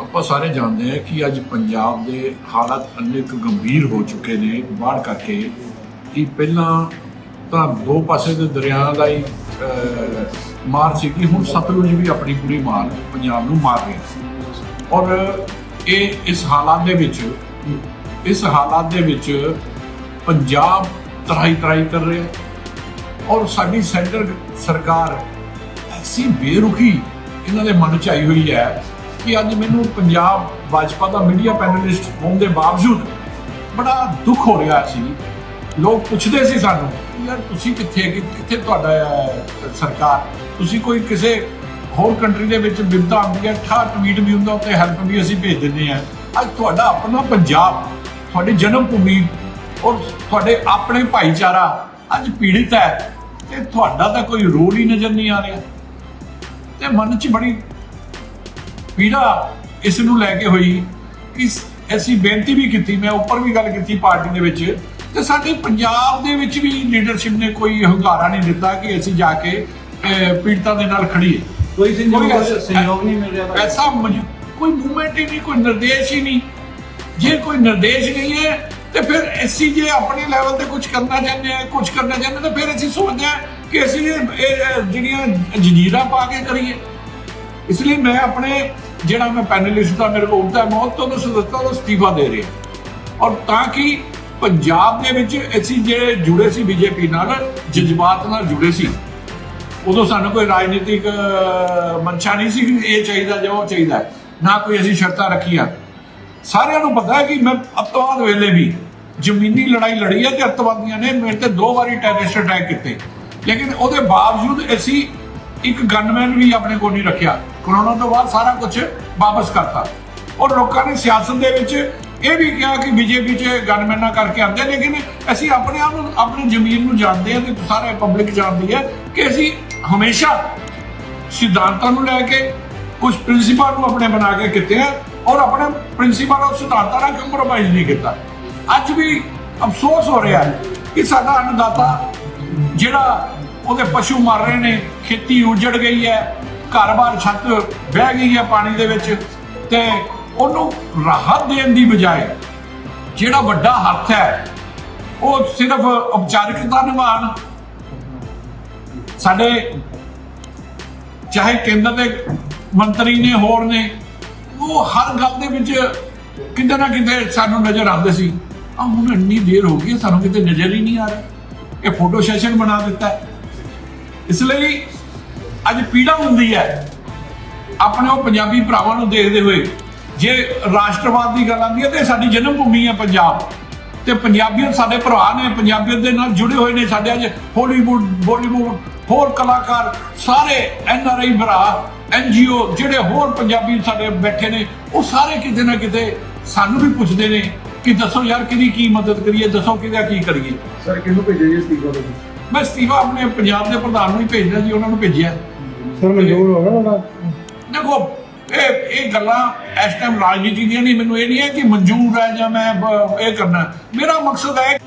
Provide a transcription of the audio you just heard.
ਆਪਾਂ ਸਾਰੇ ਜਾਣਦੇ ਹਾਂ ਕਿ ਅੱਜ ਪੰਜਾਬ ਦੇ ਹਾਲਾਤ ਇੰਨੇ ਕੁ ਗੰਭੀਰ ਹੋ ਚੁੱਕੇ ਨੇ ਬਾੜ ਕਰਕੇ। ਕਿ ਪਹਿਲਾਂ ਤਾਂ ਦੋ ਪਾਸੇ ਦੇ ਦਰਿਆ ਦਾ ਹੀ ਮਾਰ ਸੀ ਕਿ ਹੁਣ ਸਤਲੁਜ ਵੀ ਆਪਣੀ ਪੂਰੀ ਮਾਰ ਪੰਜਾਬ ਨੂੰ ਮਾਰ ਰਿਹਾ ਔਰ ਇਹ ਇਸ ਹਾਲਾਤ ਦੇ ਵਿੱਚ, ਇਸ ਹਾਲਾਤ ਦੇ ਵਿੱਚ ਪੰਜਾਬ ਤਰਾਈ ਤਰਾਈ ਕਰ ਰਿਹਾ ਔਰ ਸਾਡੀ ਸੈਂਟਰ ਸਰਕਾਰ ਐਸੀ ਬੇਰੁਖੀ ਇਹਨਾਂ ਦੇ ਮਨ ਚ ਆਈ ਹੋਈ ਹੈ ਕਿ ਅੱਜ ਮੈਨੂੰ ਪੰਜਾਬ ਭਾਜਪਾ ਦਾ ਮੀਡੀਆ ਪੈਨਲਿਸਟ ਹੋਣ ਦੇ ਬਾਵਜੂਦ ਬੜਾ ਦੁੱਖ ਹੋ ਰਿਹਾ ਸੀ। ਲੋਕ ਪੁੱਛਦੇ ਸੀ ਸਾਨੂੰ ਯਾਰ ਤੁਸੀਂ ਕਿੱਥੇ ਕਿ- ਕਿੱਥੇ ਤੁਹਾਡਾ ਸਰਕਾਰ? ਤੁਸੀਂ ਕੋਈ ਕਿਸੇ ਹੋਰ ਕੰਟਰੀ ਦੇ ਵਿੱਚ ਵਿਪਤਾ ਆਉਂਦੀ ਹੈ, ਠਾ ਟਵੀਟ ਵੀ ਹੁੰਦਾ ਉੱਤੇ ਹੈਲਪ ਵੀ ਅਸੀਂ ਭੇਜ ਦਿੰਦੇ ਹਾਂ। ਅੱਜ ਤੁਹਾਡਾ ਆਪਣਾ ਪੰਜਾਬ, ਤੁਹਾਡੀ ਜਨਮ ਭੂਮੀ ਔਰ ਤੁਹਾਡੇ ਆਪਣੇ ਭਾਈਚਾਰਾ ਅੱਜ ਪੀੜਿਤ ਹੈ ਤੇ ਤੁਹਾਡਾ ਤਾਂ ਕੋਈ ਰੋਲ ਹੀ ਨਜ਼ਰ ਨਹੀਂ ਆ ਰਿਹਾ। ਤੇ ਮਨ 'ਚ ਬੜੀ ਪੀੜਾ ਇਸ ਨੂੰ ਲੈ ਕੇ ਹੋਈ ਕਿ ਅਸੀਂ ਬੇਨਤੀ ਵੀ ਕੀਤੀ ਮੈਂ ਉੱਪਰ ਵੀ ਗੱਲ ਕੀਤੀ ਪਾਰਟੀ ਦੇ ਵਿੱਚ ਤੇ ਸਾਡੇ ਪੰਜਾਬ ਦੇ ਵਿੱਚ ਵੀ ਲੀਡਰਸ਼ਿਪ ਨੇ ਕੋਈ ਹੰਗਾਰਾ ਨਹੀਂ ਦਿੱਤਾ ਕਿ ਅਸੀਂ ਜਾ ਕੇ ਪੀੜਤਾਂ ਦੇ ਨਾਲ ਖੜੀਏ ਕੋਈ ਸੰਯੋਗ ਨਹੀਂ ਮਿਲ ਰਿਹਾ। ਐਸਾ ਕੋਈ ਮੂਵਮੈਂਟ ਹੀ ਨਹੀਂ ਕੋਈ ਨਿਰਦੇਸ਼ ਹੀ ਨਹੀਂ। ਜੇ ਕੋਈ ਨਿਰਦੇਸ਼ ਨਹੀਂ ਹੈ ਤੇ ਫਿਰ ਅਸੀਂ ਜੇ ਆਪਣੇ ਲੈਵਲ ਤੇ ਕੁਝ ਕਰਨਾ ਚਾਹੁੰਦੇ ਆ ਕੁਝ ਕਰਨਾ ਚਾਹੁੰਦੇ ਤਾਂ ਫਿਰ ਅਸੀਂ ਸੋਚਦੇ ਆ ਕਿ ਅਸੀਂ ਜਿਹੜੀਆਂ ਜੰਜੀਰਾਂ ਪਾ ਕੇ ਕਰੀਏ। ਇਸ ਲਈ ਮੈਂ ਆਪਣੇ ਜਿਹੜਾ ਮੈਂ ਪੈਨਲਿਸਟ ਦਾ ਮੇਰੇ ਕੋਲ ਹੁੰਦਾ ਮੌਤ ਤੋਂ ਸਦੱਤਾ ਦਾ ਅਸਤੀਫਾ ਦੇ ਰਿਹਾ। ਔਰ ਤਾਂ ਕਿ ਪੰਜਾਬ ਦੇ ਵਿੱਚ ਅਸੀਂ ਜਿਹੜੇ ਜੁੜੇ ਸੀ ਬੀਜੇਪੀ ਨਾਲ ਜਜ਼ਬਾਤ ਨਾਲ ਜੁੜੇ ਸੀ ਉਦੋਂ ਸਾਨੂੰ ਕੋਈ ਰਾਜਨੀਤਿਕ ਅਹ, ਮਨਸ਼ਾ ਨਹੀਂ ਸੀ ਕਿ ਇਹ ਚਾਹੀਦਾ ਜਾਂ ਉਹ ਚਾਹੀਦਾ। ਨਾ ਕੋਈ ਅਸੀਂ ਸ਼ਰਤਾਂ ਰੱਖੀਆਂ। ਸਾਰਿਆਂ ਨੂੰ ਪਤਾ ਹੈ ਕਿ ਮੈਂ ਅੱਤਵਾਦ ਵੇਲੇ ਵੀ ਜ਼ਮੀਨੀ ਲੜਾਈ ਲੜੀ ਹੈ ਤੇ ਅੱਤਵਾਦੀਆਂ ਨੇ ਮੇਰੇ ਤੇ ਦੋ ਵਾਰੀ ਟੈਰਰਿਸਟ ਅਟੈਕ ਕੀਤੇ। ਲੇਕਿਨ ਉਹਦੇ ਬਾਵਜੂਦ ਅਸੀਂ ਇੱਕ ਗਨਮੈਨ ਵੀ ਆਪਣੇ ਕੋਲ ਨਹੀਂ ਰੱਖਿਆ। ਕਰੋਨਾ ਤੋਂ ਬਾਅਦ ਸਾਰਾ ਕੁਝ ਵਾਪਸ ਕਰਤਾ। ਔਰ ਲੋਕਾਂ ਨੇ ਸਿਆਸਤ ਦੇ ਵਿੱਚ ਇਹ ਵੀ ਕਿਹਾ ਕਿ ਬੀਜੇਪੀ 'ਚ ਗਨਮੈਨਾਂ ਕਰਕੇ ਆਉਂਦੇ ਲੇਕਿਨ ਅਸੀਂ ਆਪਣੇ ਆਪ ਨੂੰ, ਆਪਣੀ ਜ਼ਮੀਨ ਨੂੰ ਜਾਣਦੇ ਹਾਂ ਤੇ ਸਾਰੇ ਪਬਲਿਕ ਜਾਣਦੀ ਹੈ ਕਿ ਅਸੀਂ ਹਮੇਸ਼ਾ ਸਿਧਾਂਤਾਂ ਨੂੰ ਲੈ ਕੇ ਕੁਝ ਪ੍ਰਿੰਸੀਪਲ ਨੂੰ ਆਪਣੇ ਬਣਾ ਕੇ ਕੀਤੇ ਆ ਔਰ ਆਪਣੇ ਪ੍ਰਿੰਸੀਪਲ ਔਰ ਸਿਧਾਂਤਾਂ ਨਾਲ ਕੰਪਰੋਮਾਈਜ਼ ਨਹੀਂ ਕੀਤਾ। ਅੱਜ ਵੀ ਅਫਸੋਸ ਹੋ ਰਿਹਾ ਹੈ ਕਿ ਸਾਡਾ ਅੰਨਦਾਤਾ ਜਿਹੜਾ ਉਹਦੇ ਪਸ਼ੂ ਮਰ ਰਹੇ ਨੇ, ਖੇਤੀ ਉਜੜ ਗਈ ਹੈ ਘਰ-ਬਾਰ ਛੱਤ ਬਹਿ ਗਈ ਹੈ ਪਾਣੀ ਦੇ ਵਿੱਚ ਤੇ ਉਹਨੂੰ ਰਾਹਤ ਦੇਣ ਦੀ ਬਜਾਏ ਜਿਹੜਾ ਵੱਡਾ ਹੱਥ ਹੈ ਉਹ ਸਿਰਫ ਉਪਚਾਰਿਕਤਾ ਨਿਭਾਉਣ ਸਾਡੇ ਚਾਹੇ ਕੇਂਦਰ ਦੇ ਮੰਤਰੀ ਨੇ ਹੋਰ ਨੇ ਉਹ ਹਰ ਗੱਲ ਦੇ ਵਿੱਚ ਕਿਤੇ ਨਾ ਕਿਤੇ ਸਾਨੂੰ ਨਜ਼ਰ ਆਉਂਦੇ ਸੀ। ਆ ਹੁਣ ਇੰਨੀ ਦੇਰ ਹੋ ਗਈ ਹੈ, ਸਾਨੂੰ ਕਿਤੇ ਨਜ਼ਰ ਹੀ ਨਹੀਂ ਆ ਰਿਹਾ। ਇਹ ਫੋਟੋ ਸੈਸ਼ਨ ਬਣਾ ਦਿੱਤਾ। ਇਸ ਲਈ ਅੱਜ ਪੀੜਾ ਹੁੰਦੀ ਹੈ। ਆਪਣੇ ਉਹ ਪੰਜਾਬੀ ਭਰਾਵਾਂ ਨੂੰ ਦੇਖਦੇ ਹੋਏ ਜੇ ਰਾਸ਼ਟਰਵਾਦ ਦੀ ਗੱਲ ਆਉਂਦੀ ਹੈ ਤੇ ਸਾਡੀ ਜਨਮ ਭੂਮੀ ਹੈ ਪੰਜਾਬ। ਤੇ ਪੰਜਾਬੀਅਤ ਸਾਡੇ ਭਰਾ ਨੇ ਪੰਜਾਬੀਅਤ ਦੇ ਨਾਲ ਜੁੜੇ ਹੋਏ ਨੇ ਸਾਡੇ ਅੱਜ ਹਾਲੀਵੁੱਡ ਬਾਲੀਵੁੱਡ ਹੋਰ ਕਲਾਕਾਰ ਸਾਰੇ ਐਨ ਆਰ ਆਈ ਭਰਾ ਐਨ ਜੀਓ ਜਿਹੜੇ ਹੋਰ ਪੰਜਾਬੀ ਸਾਡੇ ਬੈਠੇ ਨੇ ਉਹ ਸਾਰੇ ਕਿਤੇ ਨਾ ਕਿਤੇ ਸਾਨੂੰ ਵੀ ਪੁੱਛਦੇ ਨੇ ਕਿ ਦੱਸੋ ਯਾਰ ਕਿਹਦੀ ਕੀ ਮਦਦ ਕਰੀਏ ਦੱਸੋ ਕਿਹਦਾ ਕੀ ਕਰੀਏ। ਸਰ ਕਿਹਨੂੰ ਭੇਜਿਆ ਜੀ ਅਸਤੀਫਾ ਤੁਸੀਂ ਮੈਂ ਅਸਤੀਫਾ ਆਪਣੇ ਪੰਜਾਬ ਦੇ ਪ੍ਰਧਾਨ ਨੂੰ ਹੀ ਭੇਜਦਾ ਜੀ ਉਹਨਾਂ ਨੂੰ ਭੇਜਿਆ। ਸਰ ਮਨਜ਼ੂਰ ਹੋ ਗਿਆ ਤੁਹਾਡਾ ਦੇਖੋ, ਇਹ ਇਹ ਗੱਲਾਂ ਇਸ ਟਾਈਮ ਰਾਜਨੀਤੀ ਦੀਆਂ ਨਹੀਂ, ਮੈਨੂੰ ਇਹ ਨਹੀਂ ਹੈ ਕਿ ਮਨਜ਼ੂਰ ਹੈ ਜਾਂ ਮੈਂ ਬ- ਇਹ ਕਰਨਾ ਮੇਰਾ ਮਕਸਦ ਹੈ